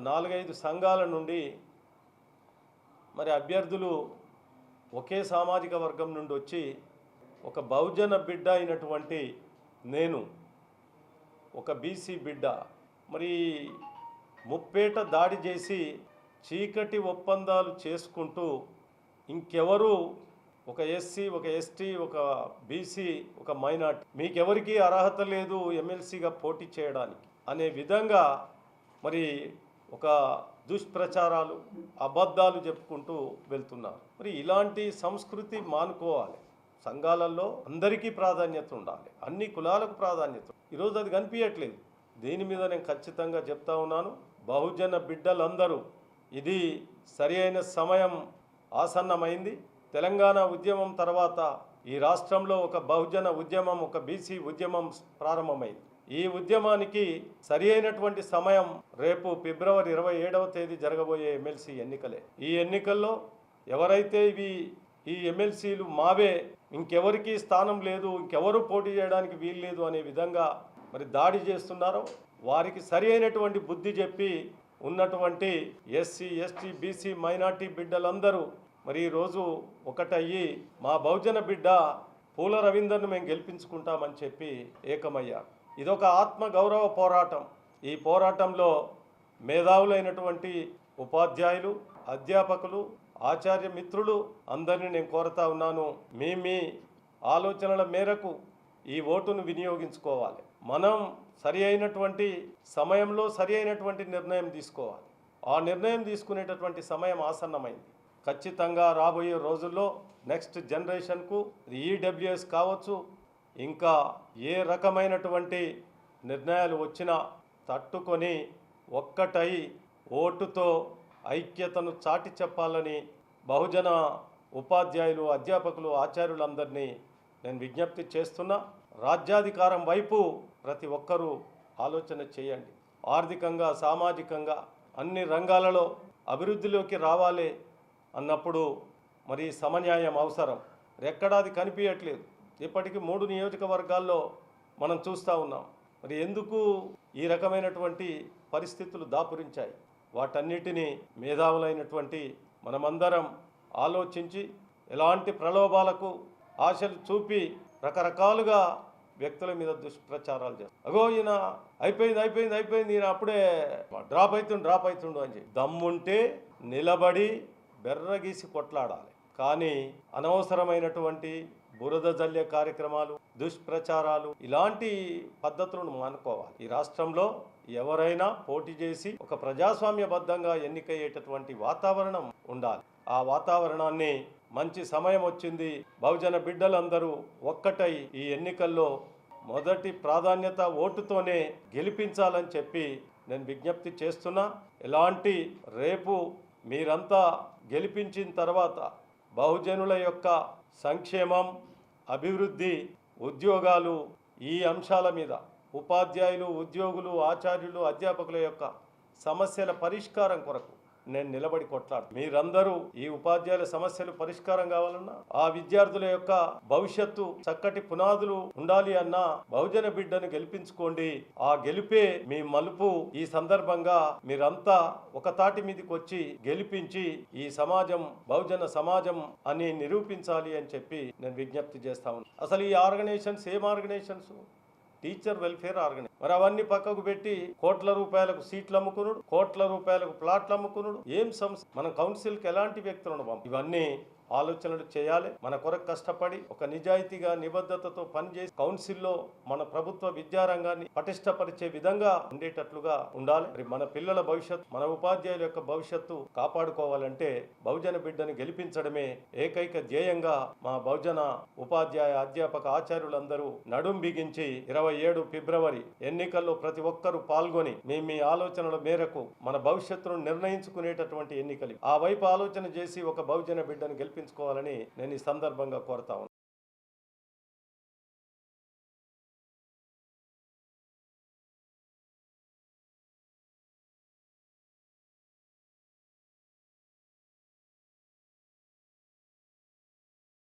నాలుగైదు సంఘాల నుండి మరి అభ్యర్థులు ఒకే సామాజిక వర్గం నుండి వచ్చి ఒక బహుజన బిడ్డ అయినటువంటి నేను ఒక బీసీ బిడ్డ. మరి ముప్పేట దాడి చేసి చీకటి ఒప్పందాలు చేసుకుంటూ ఇంకెవరు ఒక ఎస్సీ ఒక ఎస్టీ ఒక బీసీ ఒక మైనార్టీ మీకెవరికి అర్హత లేదు ఎమ్మెల్సీగా పోటీ చేయడానికి అనే విధంగా మరి ఒక దుష్ప్రచారాలు అబద్ధాలు చెప్పుకుంటూ వెళ్తున్నారు. మరి ఇలాంటి సంస్కృతి మానుకోవాలి. సంఘాలలో అందరికీ ప్రాధాన్యత ఉండాలి. అన్ని కులాలకు ప్రాధాన్యత ఈరోజు అది కనిపించట్లేదు దీని మీద నేను ఖచ్చితంగా చెప్తా ఉన్నాను? బహుజన బిడ్డలందరూ ఇది సరి అయిన సమయం ఆసన్నమైంది. తెలంగాణ ఉద్యమం తర్వాత ఈ రాష్ట్రంలో ఒక బహుజన ఉద్యమం ఒక బీసీ ఉద్యమం ప్రారంభమైంది. ఈ ఉద్యమానికి సరి అయినటువంటి సమయం రేపు ఫిబ్రవరి ఇరవై ఏడవ తేదీ జరగబోయే ఎమ్మెల్సీ ఎన్నికలే. ఈ ఎన్నికల్లో ఎవరైతే ఇవి ఈ ఎమ్మెల్సీలు మావే ఇంకెవరికి స్థానం లేదు ఇంకెవరు పోటీ చేయడానికి వీలు లేదు అనే విధంగా మరి దాడి చేస్తున్నారో వారికి సరి అయినటువంటి బుద్ధి చెప్పి ఉన్నటువంటి ఎస్సీ ఎస్టీ బీసీ మైనార్టీ బిడ్డలందరూ మరి ఈరోజు ఒకటయ్యి మా బహుజన బిడ్డ పూల రవీందర్ను మేము గెలిపించుకుంటామని చెప్పి ఏకమయ్యారు. ఇదొక ఆత్మ గౌరవ పోరాటం. ఈ పోరాటంలో మేధావులైనటువంటి ఉపాధ్యాయులు అధ్యాపకులు ఆచార్య మిత్రులు అందరినీ నేను కోరుతా ఉన్నాను. మీ మీ ఆలోచనల మేరకు ఈ ఓటును వినియోగించుకోవాలి. మనం సరి అయినటువంటి సమయంలో సరి అయినటువంటి నిర్ణయం తీసుకోవాలి. ఆ నిర్ణయం తీసుకునేటటువంటి సమయం ఆసన్నమైంది. ఖచ్చితంగా రాబోయే రోజుల్లో నెక్స్ట్ జనరేషన్కు ఈడబ్ల్యూఎస్ కావచ్చు ఇంకా ఏ రకమైనటువంటి నిర్ణయాలు వచ్చినా తట్టుకొని ఒక్కటై ఓటుతో ఐక్యతను చాటి చెప్పాలని బహుజన ఉపాధ్యాయులు అధ్యాపకులు ఆచార్యులందరినీ నేను విజ్ఞప్తి చేస్తున్నా. రాజ్యాధికారం వైపు ప్రతి ఒక్కరూ ఆలోచన చేయండి. ఆర్థికంగా సామాజికంగా అన్ని రంగాలలో అభివృద్ధిలోకి రావాలి అన్నప్పుడు మరి సమన్యాయం అవసరం. ఎక్కడా అది కనిపించట్లేదు ఇప్పటికీ మూడు నియోజకవర్గాల్లో మనం చూస్తూ ఉన్నాం. మరి ఎందుకు ఈ రకమైనటువంటి పరిస్థితులు దాపురించాయి? వాటన్నిటినీ మేధావులైనటువంటి మనమందరం ఆలోచించి ఎలాంటి ప్రలోభాలకు ఆశలు చూపి రకరకాలుగా వ్యక్తుల మీద దుష్ప్రచారాలు చేస్తారు అగో ఈయన అయిపోయింది అయిపోయింది అయిపోయింది ఈయన అప్పుడే డ్రాప్ అవుతుండు డ్రాప్ అవుతుండు అని చెప్పి దమ్ముంటే నిలబడి బెర్రగీసి కొట్లాడాలి. కానీ అనవసరమైనటువంటి బురద జల్య కార్యక్రమాలు దుష్ప్రచారాలు ఇలాంటి పద్ధతులను మానుకోవాలి. ఈ రాష్ట్రంలో ఎవరైనా పోటీ చేసి ఒక ప్రజాస్వామ్యబద్ధంగా ఎన్నికయ్యేటటువంటి వాతావరణం ఉండాలి. ఆ వాతావరణాన్ని మంచి సమయం వచ్చింది. బహుజన బిడ్డలందరూ ఒక్కటై ఈ ఎన్నికల్లో మొదటి ప్రాధాన్యత ఓటుతోనే గెలిపించాలని చెప్పి నేను విజ్ఞప్తి చేస్తున్నా. ఎలాంటి రేపు మీరంతా గెలిపించిన తర్వాత బహుజనుల యొక్క సంక్షేమం అభివృద్ధి ఉద్యోగాలు ఈ అంశాల మీద ఉపాధ్యాయులు ఉద్యోగులు ఆచార్యులు అధ్యాపకుల యొక్క సమస్యల పరిష్కారం కొరకు నేను నిలబడి కొట్లాడు మీరందరూ ఈ ఉపాధ్యాయుల సమస్యలు పరిష్కారం కావాలన్నా ఆ విద్యార్థుల యొక్క భవిష్యత్తు చక్కటి పునాదులు ఉండాలి అన్నా బహుజన బిడ్డను గెలిపించుకోండి. ఆ గెలిపే మీ మలుపు. ఈ సందర్భంగా మీరంతా ఒక తాటి మీదకి వచ్చి గెలిపించి ఈ సమాజం బహుజన సమాజం అని నిరూపించాలి అని చెప్పి నేను విజ్ఞప్తి చేస్తా ఉన్నాను అసలు ఈ ఆర్గనైజేషన్స్ ఏం ఆర్గనైజేషన్స్? టీచర్ వెల్ఫేర్ ఆర్గనైజ్ మరి అవన్నీ పక్కకు పెట్టి కోట్ల రూపాయలకు సీట్లు అమ్ముకునుడు కోట్ల రూపాయలకు ప్లాట్లు అమ్ముకునుడు ఏం సంస్థ మన కౌన్సిల్కి ఎలాంటి వ్యక్తులను పంప ఇవన్నీ ఆలోచనలు చేయాలి. మన కొరకు కష్టపడి ఒక నిజాయితీగా నిబద్ధతతో పనిచేసి కౌన్సిల్లో మన ప్రభుత్వ విద్యారంగాన్ని పటిష్టపరిచే విధంగా ఉండేటట్లుగా ఉండాలి. మరి మన పిల్లల భవిష్యత్తు మన ఉపాధ్యాయుల యొక్క భవిష్యత్తు కాపాడుకోవాలంటే బహుజన బిడ్డను గెలిపించడమే ఏకైక ధ్యేయంగా మా బహుజన ఉపాధ్యాయ అధ్యాపక ఆచార్యులందరూ నడుం బిగించి ఇరవై ఏడు ఫిబ్రవరి ఎన్నికల్లో ప్రతి ఒక్కరూ పాల్గొని మీ మీ ఆలోచనల మేరకు మన భవిష్యత్తును నిర్ణయించుకునేటటువంటి ఎన్నికలు. ఆ వైపు ఆలోచన చేసి ఒక బహుజన బిడ్డను గెలిపించుకోవాలని నేను ఈ సందర్భంగా కోరుతా